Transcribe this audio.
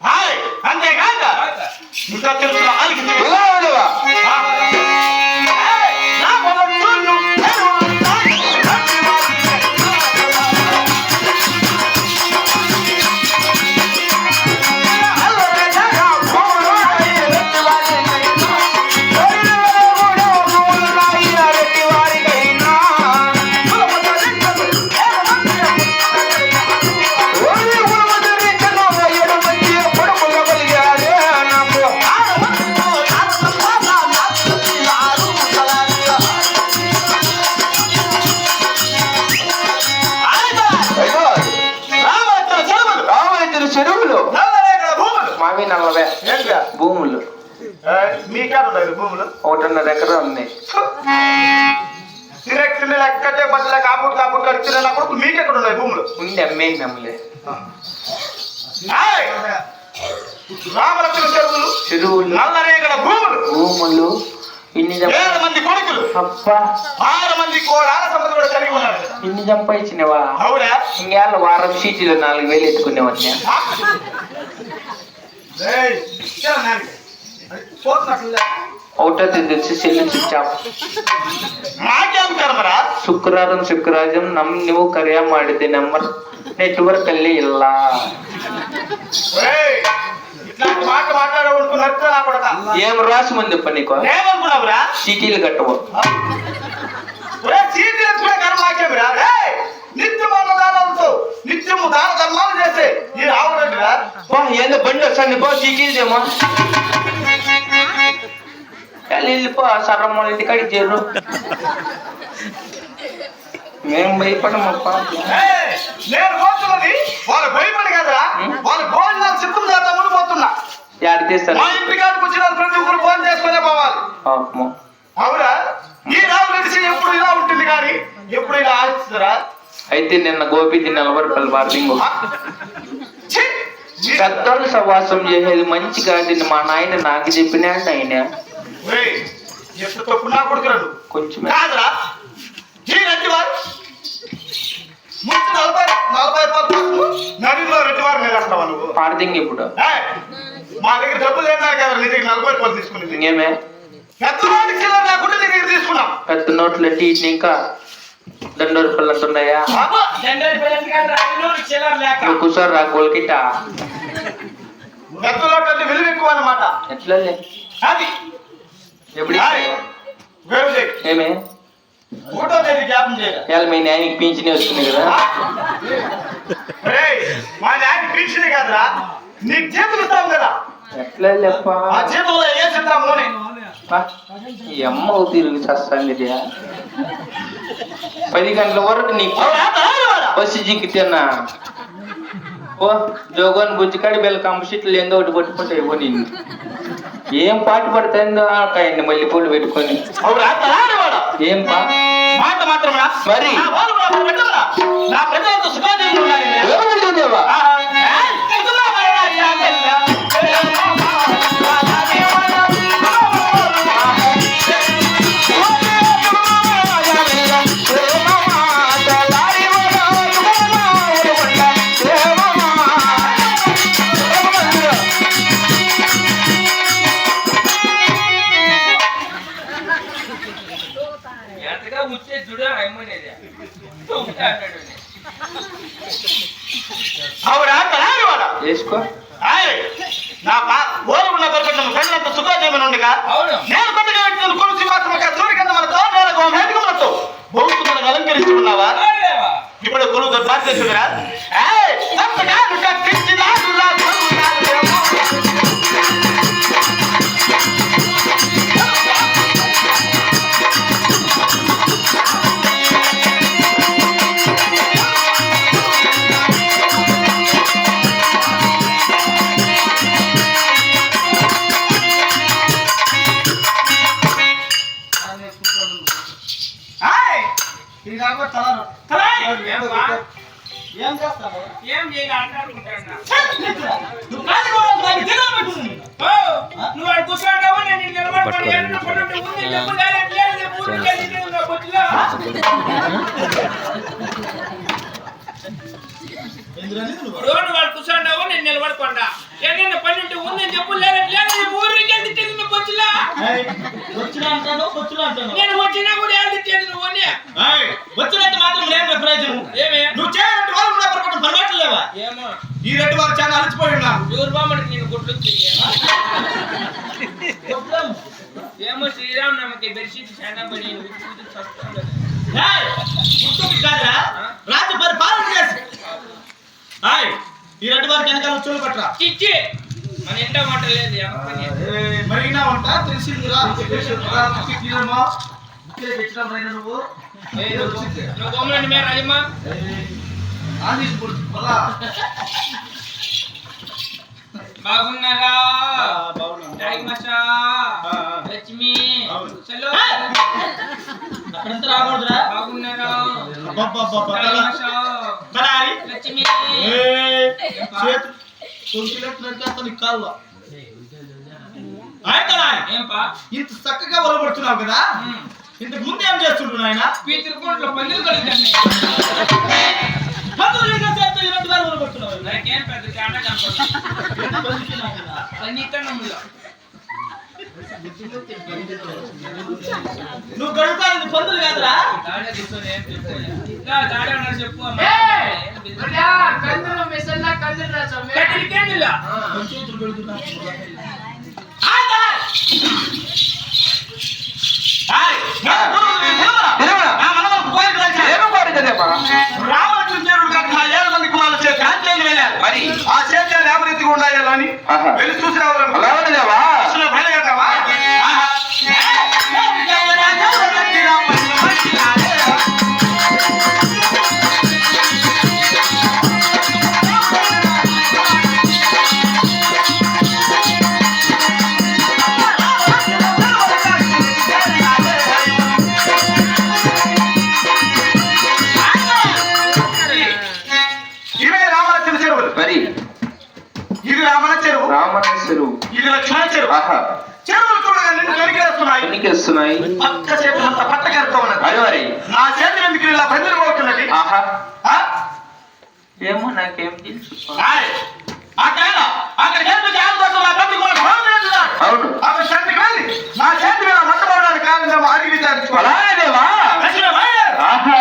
Hi అంతేకాక ఇంకా తెలుసు చెరువులు. మావి ఏంటిగా? భూములు. ఒకటిన్నర ఎకరం ఉంది లెక్కటే బట్టలే కాపుడు కాపుడు ఉన్నాయి భూములు? ఉంది అమ్మేది నమ్మలే హాయ్, రామలక్ష్మణ చెరువులు చెరువులు. నల్లరేగల భూములు. భూములు. ఏడు చంప- మంది కొడుకులు అబ్బా ఆరు మంది కోడాల సంపద కూడా కలిగి ఉన్నారు ఇన్ని సంపాదించినవా అవునా ఇంకేళ్ళ వారం సీట్లు నాలుగు వేలు ఎత్తుకునేవన్నీ ఏయ్, ఇచ్చాను నాయనకి. అది చూస్తున్నట్లుందా? ఒకటో తేదీ వచ్చి సెల్లు స్విచ్ ఆఫ్ నాకేం కర్మరా ಶುಕ್ರವಾರ ಶುಕ್ರವಾರ ನಮ್ ನೀವು ಕರೆಯ ಮಾಡಿದೆ ನಂಬರ್ ನೆಟ್ವರ್ಕ್ ಅಲ್ಲಿ ಇಲ್ಲ ఏయ్, ఇట్లాంటి మాట మాట్లాడకూడదు నచ్చ నా కొడక. ఏం రాసి ముందప్ప నీకు ఏమనుకున్నావురా చీటీలు కట్టవు. కూడా కర్మ నాకేమిరా ఏయ్, నిత్యము అన్నదానాలతో నిత్యము దాన ధర్మాలు బా ఏందో బండి వస్తాను పో చీటీలదేమో వెళ్ళిపో సర్రమ్మ ఇంటి కాడికి చేరు. మేము భయపడమప్ప. నేను పోతున్నది వాళ్ళ యాడ తీస్తారు మా ఇంటి కాడికి వచ్చిన వాళ్ళు ప్రతి ఒక్కరు ఫోన్ చేసుకునే పోవాలి. పాపము. అవునా? ఈ రావు నడిచి ఎప్పుడు ఇలా ఉంటుంది కానీ? ఎప్పుడు ఇలా ఆలోచిస్తారా? అయితే నిన్న బార్దింగు ఛీ! ఈ- పెద్దోళ్ళు సవాసం చేసేది మంచి కాదని మా నాయన నాకు చెప్పినాడు ఆయన కొంచెం పాడదింగ్ ఇప్పుడు. మా దగ్గర డబ్బులు ఏమన్నా కదా నీ దగ్గర నలభై రూపాయలు తీసుకునేది. ఇంకేమే పెద్ద వాడికి చిల్లర లేకుండా నీ దగ్గర తీసుకున్నాం పెద్ద నోట్లు టీ ఇంకా రెండు రూపాయలు అంటున్నాయా? నువ్వు కూర్చోరు రా గోల్కిట పెద్ద నోట్ అంటే విలువ ఎక్కువ అన్నమాట. ఎట్లా అది. ఎప్పుడు. ఏమే? ఒకటో తేదీ జ్ఞాపం చేయాలి. మీ నాయనకి పింఛనే వస్తుంది కదా? మా నాయన పిలిచింది కదరా. నీకు జీతం ఇస్తాం కదా. ఎట్లా లేప్ప ఆ జీతంలో ఏ చిత్రం నూనె ఈ అమ్మ ఓ తిరిగి చస్తాంది పది గంటల వరకు? తలారివాడా? బస్సు జిక్కితేనా ఓ జోగోని బుజ్జికాడి బెల్ల కంప సీట్లు ఏందో ఒకటి పట్టుకుంటే ఇవ్వ నేను ఏం పాటు పడుతుందో కాయండి మళ్ళీ పూలు పెట్టుకొని? ఏం పా మాట మాత్రమేనా? మరి? నా కూడా నా. నా ప్రజలంతా అవునా? తలారివాడా? వేసుకో ఏయ్, నా పా ఓరు ఉన్న దొరకడం ప్రజలంతా సుఖాజీవులు ఉండగా అవును. నేను ఈ నాకు తల తల ఏం చేస్తావు? ఏం చేయాలి నువ్వు అక్కడ కూర్చోంటావు నేను నిలబడతాను. ఉంది నువ్వు వాడు కూర్చోండావు నేను నిలబడకుండా. ఏదైనా పని ఉంటే ఉందని చెప్పు లేదా లేదా ఊరికి తిట్టింది నువ్వు వచ్చిలా ఏయ్, వచ్చినా అంటాను వచ్చినా అంటాను? నేను వచ్చినా కూడా ఏం తిట్టేది నువ్వు వచ్చినట్టు మాత్రం లేదు ప్రయోజనం. ఏమే? నువ్వు చేయనట్టు వాళ్ళు కూడా పొరపాటు పర్వాట్లేవా ఏమో. ఈ రెడ్డి వారు చాలా అలసిపోయి ఉన్నారు. ఎవరు బామ్మడికి నేను గుడ్లు ఏమో. శ్రీరామ్ నమ్మకి బెడ్షీట్ చాలా కాదురా? రాజ్య పరిపాలన చేసి ఏయ్, ఈ రెడ్డి వారికి వెనకాల చూలు పట్టరా. చిచ్చి. మన ఇంట మాట లేదు మరిగినా వంట తెలిసిందిరా. నువ్వు? ఏ నువ్వు నువ్వు గోమలండి మే రాజమ్మ. బాగున్నారా. లక్ష్మి. చలో రాకూడదురా. బాగున్నారా. లక్ష్మి? ఏయ్, చేతు. కొంచెం అతని కాళ్ళు. ఆయ్ కడారి. ఏం పా ఇంత చక్కగా వలబడుతున్నావు కదా? ఇంతకు ముందు ఏం చేస్తుండ్రు నాయన పీతిరికోట్లో పందులు కడుగుతాను పంతులు ఇంకా చేత్తో ఈ రెండు వేలు వలబడుతున్నావు నాకేం పెద్ద తేడా కనపడదు ఎంత బతికినా కదా. పన్నీతనములో నువ్వు గడుపుతాను పందులు కాదురా దాడే కూర్చొని ఏం చెప్తాయి ఇలా దాడే ఉన్నారు చెప్పు మరి ఆ సేద్యాలు ఎవరైతే ఉండాలని ఆహా. వెళ్ళి చూసి రావాలను అలా లేదు చెరువులు పక్క చేపు అంత పట్ట నా చేతులు ఎందుకు ఇలా బంధులు పోతున్నది? ఆహా. ఏమో నాకేం తెలుసు. అక్కడ అక్కడ చేతులు నా తండ్రి కూడా అవును. అక్కడ శాంతికి వెళ్ళి ఆహా.